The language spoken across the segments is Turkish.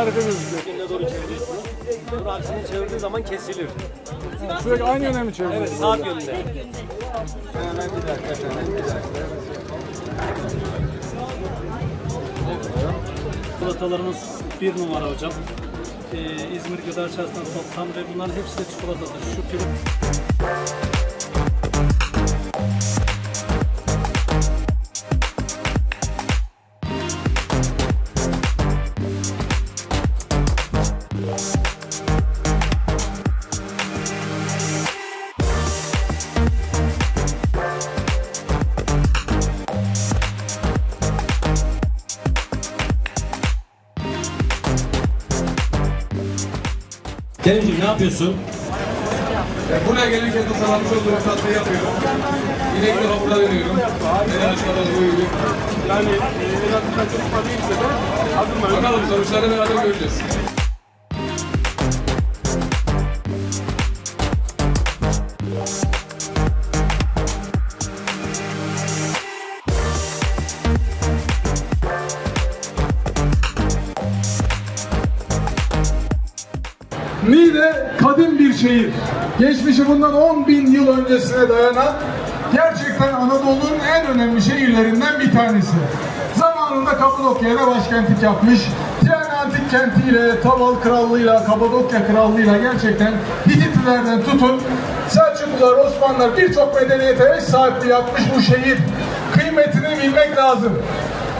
harika gözüküyor. Yönüne doğru çeviriyorsunuz. Sonra aksini çevirdiği zaman kesilir. Sürekli aynı yöne mi çeviriyorsun? Evet, saat yönünde. Çikolatalarımız bir numara hocam. Ee, İzmir Gıda Çarşısı'ndan toplam ve bunların hepsi de çikolatadır. Şu kilo Kerimciğim ne yapıyorsun? Buraya gelirken de sanatçı olduğum tatlıyı yapıyorum. Yine ilk defa burada dönüyorum. Beni açmadan buyurun. Yani biraz kaçırma değilse de adım öyle. Bakalım sonuçları beraber göreceğiz. Şehir. Geçmişi bundan 10 bin yıl öncesine dayanan gerçekten Anadolu'nun en önemli şehirlerinden bir tanesi. Zamanında Kapadokya'ya da başkentlik yapmış. Tiyan Antik kentiyle, Taval Krallığı'yla, Kapadokya Krallığı'yla gerçekten Hititlilerden tutun Selçuklular, Osmanlılar birçok medeniyete eş sahipliği yapmış bu şehir. Kıymetini bilmek lazım.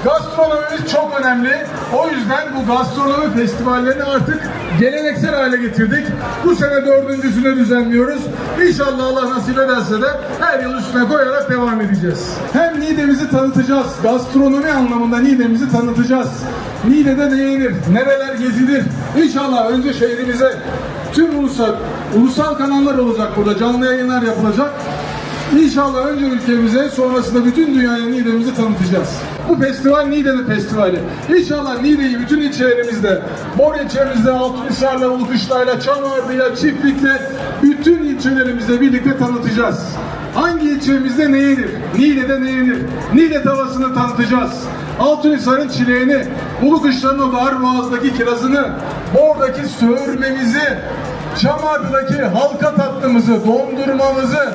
Gastronomimiz çok önemli. O yüzden bu gastronomi festivallerini artık geleneksel hale getirdik. Bu sene dördüncüsünü düzenliyoruz. İnşallah Allah nasip ederse de her yıl üstüne koyarak devam edeceğiz. Hem Niğde'mizi tanıtacağız. Gastronomi anlamında Niğde'mizi tanıtacağız. Niğde'de ne yenir? Nereler gezilir? İnşallah önce şehrimize tüm ulusal, ulusal kanallar olacak burada. Canlı yayınlar yapılacak. İnşallah önce ülkemize sonrasında bütün dünyaya Niğde'mizi tanıtacağız. Bu festival Niğde'nin festivali. İnşallah Niğde'yi bütün ilçelerimizde, Bor ilçemizde, Altınhisar'la, Ulukışla'yla, Çanarlı'yla, Çiftlik'le bütün ilçelerimizle birlikte tanıtacağız. Hangi ilçemizde ne yenir? Niğde'de ne yenir? Niğde tavasını tanıtacağız. Altınhisar'ın çileğini, Ulukışla'nın o Darboğaz'daki kirazını, Bor'daki söğürmemizi, Çamarlı'daki halka tatlımızı, dondurmamızı,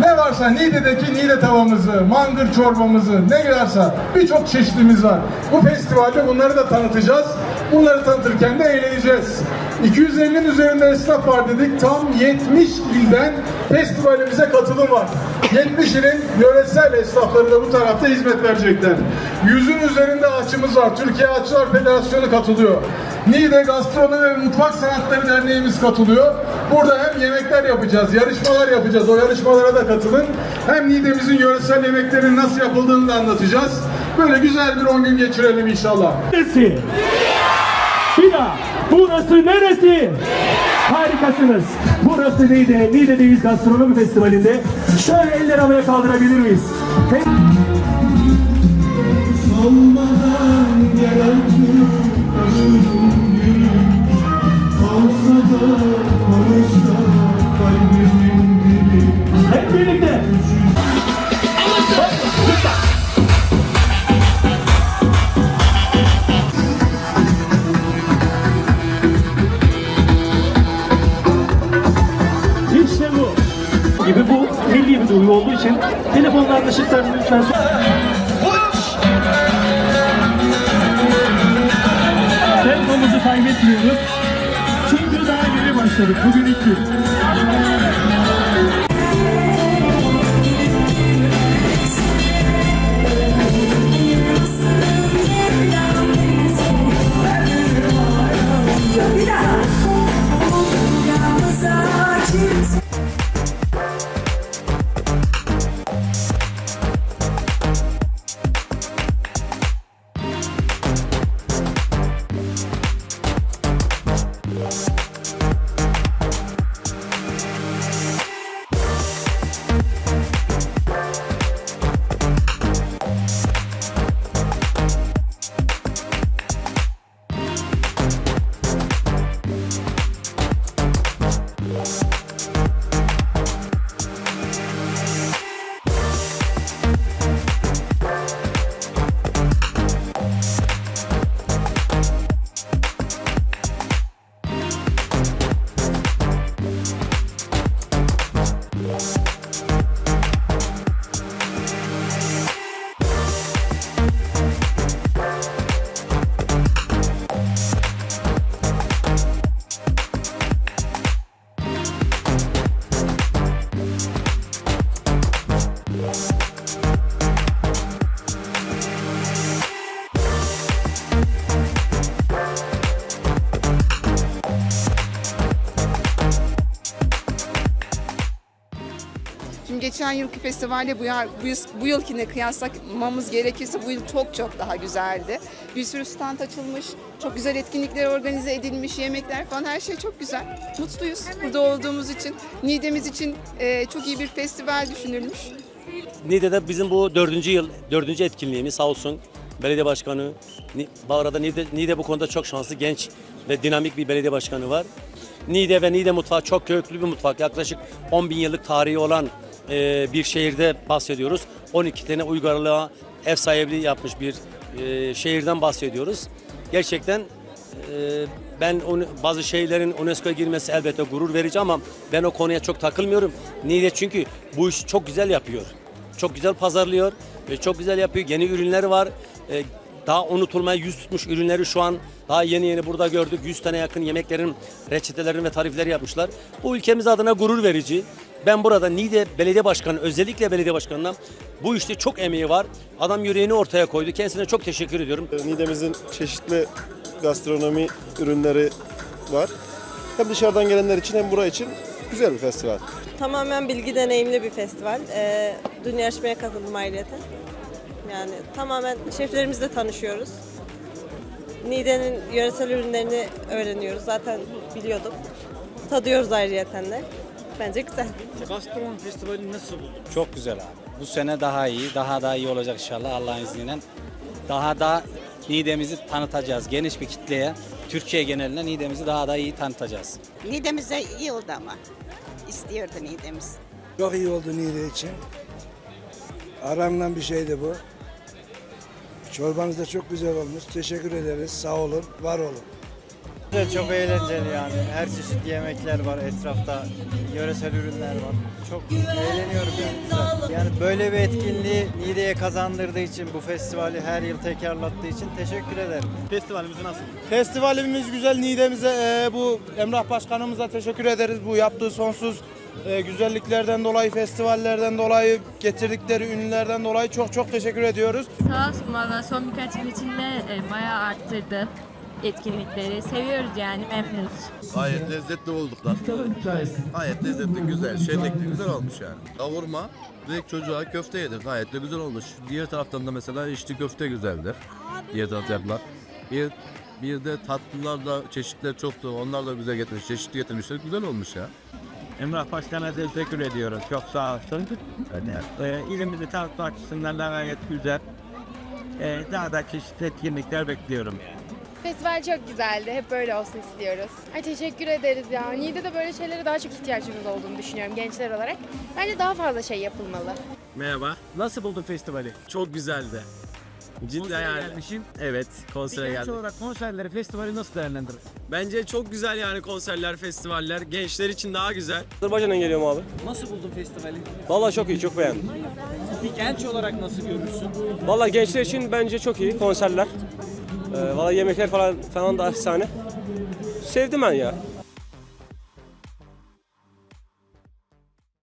ne varsa Niğde'deki Niğde tavamızı, mangır çorbamızı, ne varsa birçok çeşitimiz var. Bu festivalde bunları da tanıtacağız. Bunları tanıtırken de eğleneceğiz. 250'nin üzerinde esnaf var dedik. Tam 70 ilden festivalimize katılım var. 70 ilin yöresel esnafları da bu tarafta hizmet verecekler. Yüzün üzerinde açımız var. Türkiye Açılar Federasyonu katılıyor. Niğde Gastronomi ve Mutfak Sanatları Derneğimiz katılıyor. Burada hem yemekler yapacağız, yarışmalar yapacağız. O yarışmalara da katılın. Hem Niğde'mizin yöresel yemeklerin nasıl yapıldığını da anlatacağız. Böyle güzel bir 10 gün geçirelim inşallah. Neresi? Bir daha. Burası neresi? Harikasınız. Burası Niğde. Niğde'deyiz Gastronomi Festivali'nde. Şöyle eller havaya kaldırabilir miyiz? Solmadan gelen için telefonlarda ışıklarını lütfen Tempomuzu kaybetmiyoruz. Çünkü daha yeni başladık. Bugün ilk. Geçen yılki festivalle bu, yıl, bu, bu yılkine kıyaslamamız gerekirse bu yıl çok çok daha güzeldi. Bir sürü stand açılmış, çok güzel etkinlikler organize edilmiş, yemekler falan her şey çok güzel. Mutluyuz burada olduğumuz için. Nidemiz için e, çok iyi bir festival düşünülmüş. Niğde'de bizim bu dördüncü yıl, dördüncü etkinliğimiz sağ olsun belediye başkanı. Bu arada Niğde, Niğde bu konuda çok şanslı, genç ve dinamik bir belediye başkanı var. Niğde ve Niğde mutfağı çok köklü bir mutfak. Yaklaşık 10 bin yıllık tarihi olan e, bir şehirde bahsediyoruz. 12 tane uygarlığa ev sahipliği yapmış bir e, şehirden bahsediyoruz. Gerçekten ee, ben onu, bazı şeylerin UNESCO'ya girmesi elbette gurur verici ama ben o konuya çok takılmıyorum. Niye? Çünkü bu iş çok güzel yapıyor. Çok güzel pazarlıyor ve çok güzel yapıyor. Yeni ürünleri var. Ee, daha unutulmaya yüz tutmuş ürünleri şu an daha yeni yeni burada gördük. 100 tane yakın yemeklerin reçetelerini ve tarifleri yapmışlar. Bu ülkemiz adına gurur verici. Ben burada Niğde Belediye Başkanı özellikle belediye başkanına bu işte çok emeği var. Adam yüreğini ortaya koydu. Kendisine çok teşekkür ediyorum. Niğde'mizin çeşitli gastronomi ürünleri var. Hem dışarıdan gelenler için hem buraya için güzel bir festival. Tamamen bilgi deneyimli bir festival. Ee, dün yarışmaya katıldım ayrıyeten. Yani tamamen şeflerimizle tanışıyoruz. Niğde'nin yöresel ürünlerini öğreniyoruz. Zaten biliyordum. Tadıyoruz ayrıyeten de. Bence güzel. Gastronomi Festivali nasıl buldun? Çok güzel abi. Bu sene daha iyi, daha da iyi olacak inşallah Allah'ın izniyle. Daha da Niğde'mizi tanıtacağız geniş bir kitleye. Türkiye geneline Niğde'mizi daha da iyi tanıtacağız. Nidemize iyi oldu ama. İstiyordu Nidemiz. Çok iyi oldu Niğde için. Aranılan bir şeydi bu. Çorbanız da çok güzel olmuş. Teşekkür ederiz. Sağ olun, var olun. Çok eğlenceli yani. Her çeşit yemekler var etrafta. Yöresel ürünler var. Çok eğleniyorum yani. Güzel. Yani böyle bir etkinliği Niğde'ye kazandırdığı için, bu festivali her yıl tekrarlattığı için teşekkür ederim. Festivalimiz nasıl? Festivalimiz güzel. Niğde'mize e, bu Emrah Başkanımıza teşekkür ederiz. Bu yaptığı sonsuz e, güzelliklerden dolayı, festivallerden dolayı, getirdikleri ünlülerden dolayı çok çok teşekkür ediyoruz. Sağ olsun valla son birkaç yıl içinde e, bayağı arttırdı etkinlikleri. Seviyoruz yani memnunuz. Gayet lezzetli bulduk lan. Gayet lezzetli, güzel, şenlikli, güzel olmuş yani. Kavurma, direkt çocuğa köfte yedik. Gayet de güzel olmuş. Diğer taraftan da mesela içli köfte güzeldir. Diğer taraftakiler. Bir, bir de tatlılar da çeşitler çoktu. Onlar da güzel getirmiş. Çeşitli getirmişler. Güzel olmuş ya. Emrah Başkan'a teşekkür ediyoruz. Çok sağ olsun. Ee, ilimizi tanıtmak açısından da gayet güzel. Ee, daha da çeşitli etkinlikler bekliyorum. Festival çok güzeldi. Hep böyle olsun istiyoruz. Ay teşekkür ederiz ya. Niğde'de böyle şeylere daha çok ihtiyacımız olduğunu düşünüyorum gençler olarak. Bence daha fazla şey yapılmalı. Merhaba. Nasıl buldun festivali? Çok güzeldi. Cidden yani. gelmişsin. Evet, konsere Genç geldim. olarak konserleri, festivali nasıl değerlendirir? Bence çok güzel yani konserler, festivaller. Gençler için daha güzel. Azerbaycan'dan geliyorum abi. Nasıl buldun festivali? Vallahi çok iyi, çok beğendim. Bir genç olarak nasıl görürsün? Vallahi gençler için bence çok iyi konserler. Ee, vallahi yemekler falan falan da efsane. Sevdim ben ya.